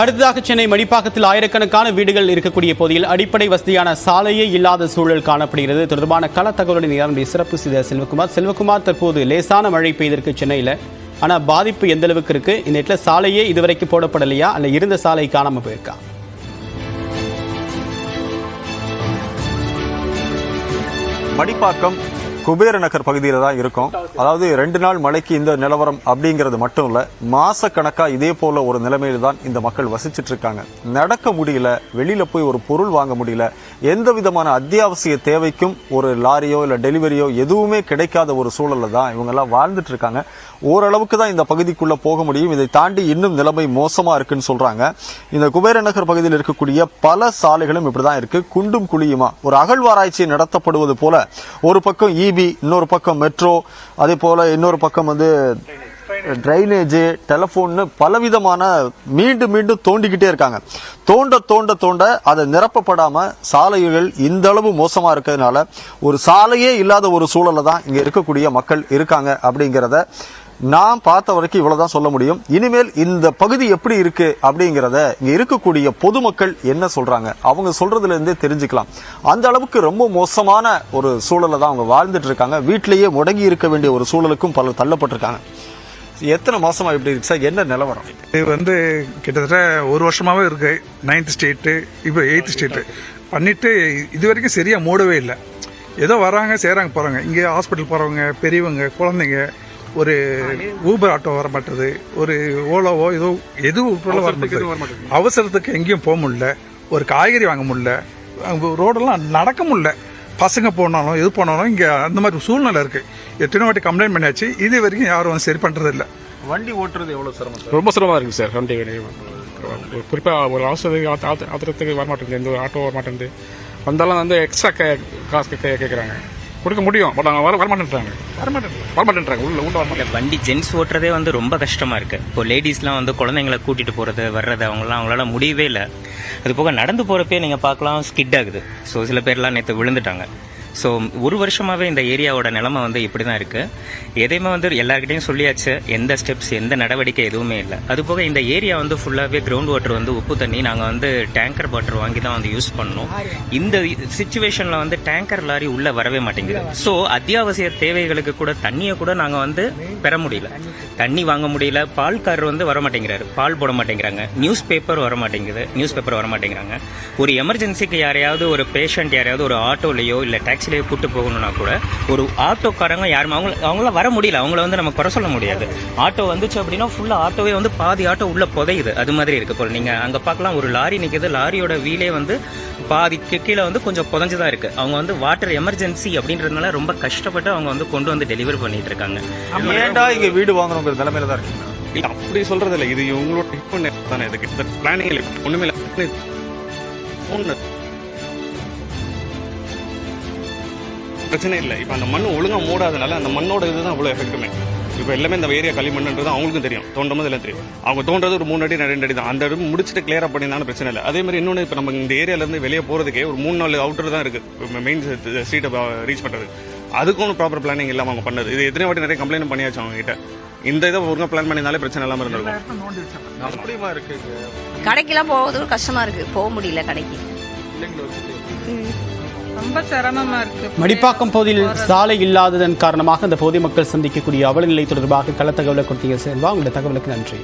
அடுத்ததாக சென்னை மடிப்பாக்கத்தில் ஆயிரக்கணக்கான வீடுகள் இருக்கக்கூடிய பகுதியில் அடிப்படை வசதியான சாலையே இல்லாத சூழல் காணப்படுகிறது. தொடர்பான கள தகவலுடன் நிரம்பிய சிறப்பு செய்த செல்வகுமார். செல்வகுமார் தற்போது லேசான மழை பெய்திருக்கு சென்னையில். ஆனால் பாதிப்பு எந்த அளவுக்கு இருக்கு? இந்த இடத்துல சாலையே இதுவரைக்கும் போடப்படலையா? அல்ல இருந்த சாலை காணாம போயிருக்கா? மடிப்பாக்கம் குபேர நகர் பகுதியில் தான் இருக்கும். அதாவது ரெண்டு நாள் மழைக்கு இந்த நிலவரம் அப்படிங்கிறது மட்டும் இல்லை மாசக்கணக்காக இதே போல ஒரு நிலைமையில் தான் இந்த மக்கள் வசிச்சிட்டு இருக்காங்க. நடக்க முடியல வெளியில் போய் ஒரு பொருள் வாங்க முடியல எந்த விதமான அத்தியாவசிய தேவைக்கும் ஒரு லாரியோ இல்லை டெலிவரியோ எதுவுமே கிடைக்காத ஒரு சூழலில் தான் இவங்கெல்லாம் வாழ்ந்துட்டு இருக்காங்க. ஓரளவுக்கு தான் இந்த பகுதிக்குள்ளே போக முடியும். இதை தாண்டி இன்னும் நிலைமை மோசமாக இருக்குன்னு சொல்கிறாங்க இந்த குபேர நகர் பகுதியில் இருக்கக்கூடிய பல சாலைகளும் இப்படி தான் இருக்குது குண்டும் குழியுமா? ஒரு அகழ்வாராய்ச்சி நடத்தப்படுவது போல ஒரு பக்கம் ஈ டிபி இன்னொரு பக்கம் மெட்ரோ அதே போல் இன்னொரு பக்கம் வந்து ட்ரைனேஜு டெலஃபோன்னு பலவிதமான மீண்டும் மீண்டும் தோண்டிக்கிட்டே இருக்காங்க. தோண்ட தோண்ட தோண்ட அதை நிரப்பப்படாமல் சாலைகள் இந்த அளவு மோசமாக இருக்கிறதுனால ஒரு சாலையே இல்லாத ஒரு சூழலை தான் இங்கே இருக்கக்கூடிய மக்கள் இருக்காங்க அப்படிங்கிறத நான் பார்த்த வரைக்கும் இவ்வளவுதான் சொல்ல முடியும். இனிமேல் இந்த பகுதி எப்படி இருக்கு அப்படிங்கிறத இங்க இருக்கக்கூடிய பொதுமக்கள் என்ன சொல்றாங்க? அவங்க சொல்றதுல இருந்தே தெரிஞ்சுக்கலாம். அந்த அளவுக்கு ரொம்ப மோசமான ஒரு சூழலை தான் அவங்க வாழ்ந்துட்டு இருக்காங்க. வீட்டிலேயே முடங்கி இருக்க வேண்டிய ஒரு சூழலுக்கும் பலர் தள்ளப்பட்டிருக்காங்க. எத்தனை மாசமா இப்படி இருக்கு சார்? என்ன நிலவரம்? இது வந்து கிட்டத்தட்ட ஒரு வருஷமாவே இருக்கு. நைன்த் ஸ்டேட்டு இப்போ எயித்து ஸ்டேட்டு பண்ணிட்டு இது வரைக்கும் சரியா மூடவே இல்லை. ஏதோ வராங்க செய்கிறாங்க போகிறாங்க இங்கே ஹாஸ்பிட்டல் போகிறவங்க பெரியவங்க குழந்தைங்க ஒரு ஊபர் ஆட்டோ வர மாட்டேது ஒரு ஓலோவோ ஏதோ எதுவும் உட்பட வர மாட்டேது அவசரத்துக்கு எங்கேயும் போக முடியல ஒரு காய்கறி வாங்க முடியல அங்க ரோடெல்லாம் நடக்க முடியல. பசங்க போனாலும் எது போனாலும் இங்கே அந்த மாதிரி சூழ்நிலை இருக்கு. எத்தனை வாட்டி கம்ப்ளைண்ட் பண்ணியாச்சு இது வரைக்கும் யாரும் வந்து சரி பண்றது இல்லை. வண்டி ஓட்டுறது எவ்வளவு சிரமம் சார்? ரொம்ப சிரமமாக இருக்குது சார் வண்டி குறிப்பாக ஒரு அவசர ஆத்திரத்துக்கு வரமாட்டேங்குது எந்த ஒரு ஆட்டோ வரமாட்டேங்குது. வந்தாலும் வந்து எக்ஸ்ட்ரா காசு கேட்குறாங்க கொடுக்க முடியும். பட் அவங்க வர வரமாட்டேன்றாங்க. வரமாட்டேன் வரமாட்டேன்றாங்க. உள்ள உள்ள வரமாட்டேன். வண்டி ஜென்ஸ் ஓட்டுறதே வந்து ரொம்ப கஷ்டமா இருக்கு. இப்போ லேடிஸ்லாம் வந்து குழந்தைங்களை கூட்டிட்டு போறது வர்றது அவங்களாம் அவங்களால முடியவே இல்லை. அது போக நடந்து போறப்பே நீங்க பார்க்கலாம் ஸ்கிட் ஆகுது. ஸோ சில பேர்லாம் நேற்று விழுந்துட்டாங்க. ஸோ ஒரு வருஷமாகவே இந்த ஏரியாவோட நிலைமை வந்து இப்படி தான் இருக்கு. எதையுமே வந்து எல்லாருக்கிட்டையும் சொல்லியாச்சு. எந்த ஸ்டெப்ஸ் எந்த நடவடிக்கை எதுவுமே இல்லை. அது போக இந்த ஏரியா வந்து ஃபுல்லாகவே கிரவுண்ட் வாட்டர் வந்து உப்பு தண்ணி நாங்கள் வந்து டேங்கர் வாட்டர் வாங்கி தான் வந்து யூஸ் பண்ணோம். இந்த சுச்சுவேஷனில் வந்து டேங்கர் லாரி உள்ளே வரவே மாட்டேங்குது. ஸோ அத்தியாவசிய தேவைகளுக்கு கூட தண்ணியை கூட நாங்கள் வந்து பெற முடியல. தண்ணி வாங்க முடியல. பால்காரர் வந்து வர மாட்டேங்கிறாரு. பால் போட மாட்டேங்கிறாங்க. நியூஸ் பேப்பர் வர மாட்டேங்குது. நியூஸ் பேப்பர் வர மாட்டேங்கிறாங்க. ஒரு எமர்ஜென்சிக்கு யாரையாவது ஒரு பேஷண்ட் யாரையாவது ஒரு ஆட்டோலையோ இல்லை டாக்ஸிலேயோ கூட்டு போகணும்னா கூட ஒரு ஆட்டோக்காரங்க யாருமே அவங்க அவங்களால வர முடியல. அவங்கள வந்து நம்ம குறை சொல்ல முடியாது. ஆட்டோ வந்துச்சு அப்படின்னா ஃபுல்லா ஆட்டோவே வந்து பாதி ஆட்டோ உள்ள புதையுது. அது மாதிரி இருக்கு. இப்போ நீங்க அங்க பார்க்கலாம் ஒரு லாரி நிக்குது. லாரியோட வீலே வந்து பாதி கீழே வந்து கொஞ்சம் புதஞ்சு தான் இருக்கு. அவங்க வந்து வாட்டர் எமர்ஜென்சி அப்படின்றதுனால ரொம்ப கஷ்டப்பட்டு அவங்க வந்து கொண்டு வந்து டெலிவரி பண்ணிட்டு இருக்காங்க. ஏன்டா இங்க வீடு வாங்கணுங்கிற நிலைமையில தான் இருக்கீங்க? இல்லை அப்படி சொல்றது இல்லை இது இவங்களோட இப்போ தானே இதுக்கு இந்த பிளானிங் இல்லை ஒன்றுமே இல்லை. பிரச்சனை இல்லை. இப்போ அந்த மண் ஒழுங்காக மூடாதனால அந்த மண்ணோட இதுதான் அவ்வளோ எஃபெக்ட்டுமே இப்போ எல்லாமே இந்த ஏரியா களிமண்ன்றது அவங்களுக்கும் தெரியும். தோண்டும் போது எல்லாம் தெரியும். அவங்க தோன்றது ஒரு மூணு அடி ரெண்டு அடி தான். அந்த இடம் முடிச்சுட்டு கிளியர் அப் பண்ணியிருந்தாலும் பிரச்சனை இல்லை. அதே மாதிரி இன்னொன்று இப்போ நம்ம இந்த ஏரியால இருந்து வெளியே போகிறதுக்கே ஒரு மூணு நாலு அவுட்டர் தான் இருக்கு. மெயின் ஸ்ட்ரீட்டை ரீச் பண்ணுறது அதுக்கும் ப்ராப்பர் பிளானிங் இல்லாமல் அவங்க பண்ணது. இது எத்தனை வாட்டி நிறைய கம்ப்ளைண்ட் பண்ணியாச்சு அவங்க கிட்ட இந்த இதை ஒழுங்காக பிளான் பண்ணியிருந்தாலே பிரச்சனை இல்லாமல் இருந்திருக்கும்? கடைக்கெல்லாம் போகிறது கஷ்டமா இருக்கு. போக முடியல கடைக்கு. மடிப்பாக்கம் பகுதியில் சாலை இல்லாததன் காரணமாக அந்த பகுதி மக்கள் சந்திக்கக்கூடிய அவலநிலை தொடர்பாக கள தகவலை கொடுத்தீங்க. செல்வா உங்களுடைய தகவலுக்கு நன்றி.